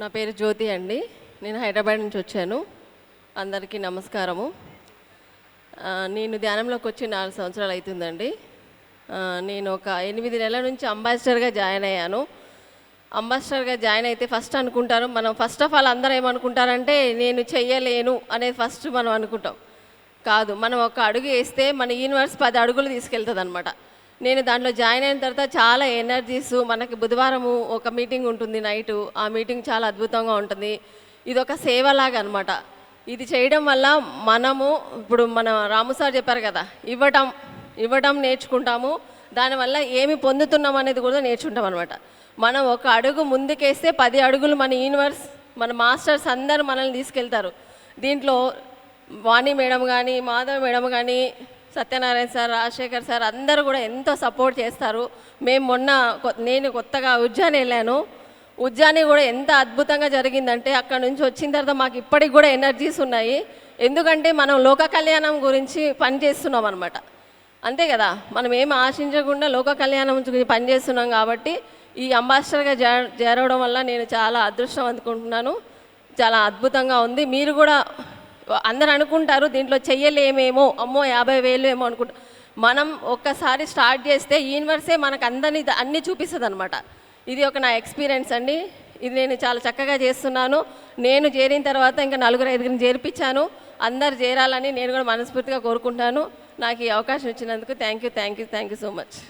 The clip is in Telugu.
నా పేరు జ్యోతి అండి. నేను హైదరాబాద్ నుంచి వచ్చాను. అందరికీ నమస్కారము. నేను ధ్యానంలోకి వచ్చి నాలుగు సంవత్సరాలు అవుతుందండి. నేను ఒక ఎనిమిది నెలల నుంచి అంబాసిడర్గా జాయిన్ అయ్యాను. అంబాసిడర్గా జాయిన్ అయితే ఫస్ట్ అనుకుంటారు మనం ఫస్ట్ ఆఫ్ ఆల్ అందరూ ఏమనుకుంటారంటే నేను చెయ్యలేను అనేది ఫస్ట్ మనం అనుకుంటాం. కాదు మనం ఒక అడుగు వేస్తే మన యూనివర్స్ పది అడుగులు తీసుకెళ్తుంది అనమాట నేను దాంట్లో జాయిన్ అయిన తర్వాత చాలా ఎనర్జీస్ మనకి బుధవారము ఒక మీటింగ్ ఉంటుంది నైటు. ఆ మీటింగ్ చాలా అద్భుతంగా ఉంటుంది. ఇది ఒక సేవలాగా అనమాట ఇది చేయడం వల్ల మనము ఇప్పుడు మన రాము సార్ చెప్పారు కదా ఇవ్వటం ఇవ్వటం నేర్చుకుంటాము. దానివల్ల ఏమి పొందుతున్నాం అనేది కూడా నేర్చుకుంటాం అనమాట మనం ఒక అడుగు ముందుకేస్తే పది అడుగులు మన యూనివర్స్ మన మాస్టర్స్ అందరూ మనల్ని తీసుకెళ్తారు. దీంట్లో వాణి మేడం కానీ మాధవ్ మేడం కానీ సత్యనారాయణ సార్ రాజశేఖర్ సార్ అందరూ కూడా ఎంతో సపోర్ట్ చేస్తారు. మేము మొన్న నేను కొత్తగా ఉజ్జాని వెళ్ళాను. ఉజ్జాని కూడా ఎంత అద్భుతంగా జరిగిందంటే అక్కడ నుంచి వచ్చిన తర్వాత మాకు ఇప్పటికి కూడా ఎనర్జీస్ ఉన్నాయి. ఎందుకంటే మనం లోక కళ్యాణం గురించి పని చేస్తున్నాం అనమాట అంతే కదా? మనం ఏం ఆశించకుండా లోక కళ్యాణం గురించి పనిచేస్తున్నాం కాబట్టి ఈ అంబాసిడర్గా చేరవడం వల్ల నేను చాలా అదృష్టం అందుకుంటున్నాను చాలా అద్భుతంగా ఉంది. మీరు కూడా అందరు అనుకుంటారు దీంట్లో చెయ్యలేమేమో అమ్మో యాభై వేలు ఏమో అనుకుంటా. మనం ఒక్కసారి స్టార్ట్ చేస్తే యూనివర్సే మనకు అందరినీ అన్నీ చూపిస్తుంది అనమాట ఇది ఒక నా ఎక్స్పీరియన్స్ అండి. ఇది నేను చాలా చక్కగా చేస్తున్నాను. నేను చేరిన తర్వాత ఇంకా నలుగురు ఐదుగురిని చేర్పించాను. అందరు చేరాలని నేను కూడా మనస్ఫూర్తిగా కోరుకుంటాను నాకు ఈ అవకాశం ఇచ్చినందుకు thank you thank you thank you so much.